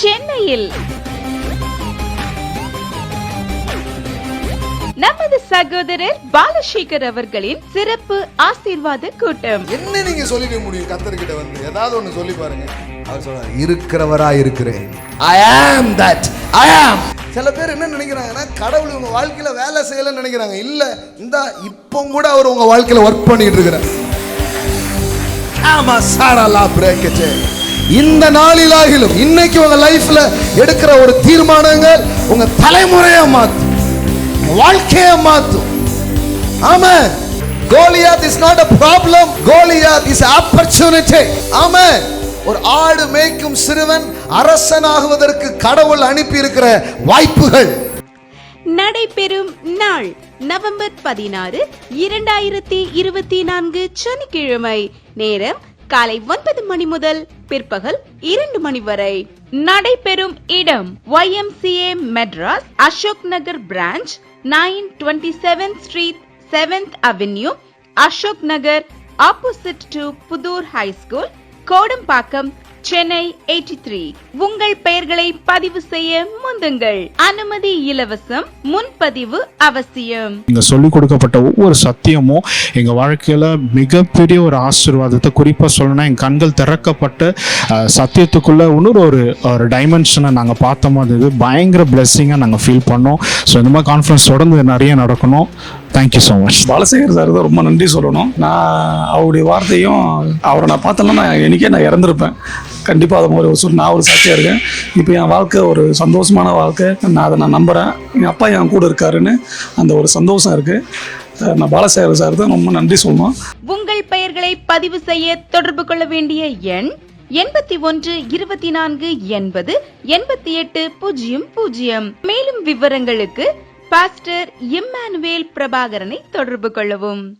சென்னையில். நமது சகோதரர் பாலசேகர் அவர்களின் சிறப்பு ஆசீர்வாத கூட்டம். என்ன நீங்க சொல்லிட முடியும்? கத்தர்கிட்ட வந்து ஏதாவது ஒண்ணு சொல்லி பாருங்க. அவர் சொல்றாரு இருக்கிறவரா இருக்கிறேன். ஐ ஆம் தட் ஐ ஆம் சில பேர் என்ன நினைக்கிறாங்கன்னா கடவுள் உங்க வாழ்க்கையில வேலை செய்யலன்னு நினைக்கிறாங்க. இல்ல இந்த இப்போ கூட அவர் உங்க வாழ்க்கையில ஒர்க் பண்ணிட்டு இருக்கிறார். ஆமா சாரலா பிரேக்கச்சே இந்த நாளிலாகிலும் இன்னைக்கு உங்க லைஃப்ல எடுக்கிற ஒரு தீர்மானங்கள் உங்க தலைமுறையை மாத்தும் வாழ்க்கையை மாத்தும் ஆமா Goliath is not a problem Goliath is opportunity ஆமா ஒரு ஆடு மேய்க்கும் சிறுவன் அரசனாகுவதற்கு கடவுள் அனுப்பி இருக்கிற வாய்ப்புகள். நடைபெறும் நாள் நவம்பர் பதினாறு இரண்டாயிரத்தி இருபத்தி நான்கு சனிக்கிழமை நேரம் காலை ஒன்பது மணி முதல் பிற்பகல் இரண்டு மணி வரை. நடைபெறும் இடம் YMCA Madras Ashok Nagar branch nine twenty seven street seventh avenue Ashok Nagar opposite to Puthur high school Kodambakkam Chennai eighty three உங்கள் பெயர்களை பதிவு செய்ய முந்துங்கள். அனுமதி இலவசம் முன்பதிவு அவசியம். இங்க சொல்லிக் கொடுக்கப்பட்ட ஒவ்வொரு சத்தியமும் எங்க வாழ்க்கையில மிகப்பெரிய ஒரு ஆசீர்வாதத்தை குறிப்பா சொல்லணும்னா என் கண்கள் திறக்கப்பட்டு சத்தியத்துக்குள்ள இன்னொரு ஒரு ஒரு டைமென்ஷனை நாங்க பார்த்தோமோ அது இது பயங்கர பிளெஸ்ஸிங்காக நாங்க ஃபீல் பண்ணோம். ஸோ இந்த மாதிரி கான்ஃபரன்ஸ் தொடர்ந்து நிறைய நடக்கணும். Thank you so much Balasekar sir தான் ரொம்ப நன்றி சொல்லணும். நான் அவருடைய வார்த்தையும் அவரை நான் பார்த்தேன்னா நான் எனக்கே நான் இறந்துருப்பேன். கண்டிப்பாக அது மாதிரி ஒரு சொல் நான் ஒரு சாட்சியாக இருக்கேன். இப்போ என் வாழ்க்கை ஒரு சந்தோஷமான வாழ்க்கை. நான் அதை நான் நம்புகிறேன் என் அப்பா என் கூட இருக்காருன்னு அந்த ஒரு சந்தோஷம் இருக்குது நான் பாலசேகர் சார் தான் ரொம்ப நன்றி சொல்லணும். உங்கள் பெயர்களை பதிவு செய்ய தொடர்பு கொள்ள வேண்டிய எண் எண்பத்தி ஒன்று இருபத்தி நான்கு எண்பது எண்பத்தி எட்டு பூஜ்ஜியம் பூஜ்ஜியம். மேலும் விவரங்களுக்கு பாஸ்டர் இம்மானுவேல் பிரபாகரனை தொடர்பு கொள்ளவும்.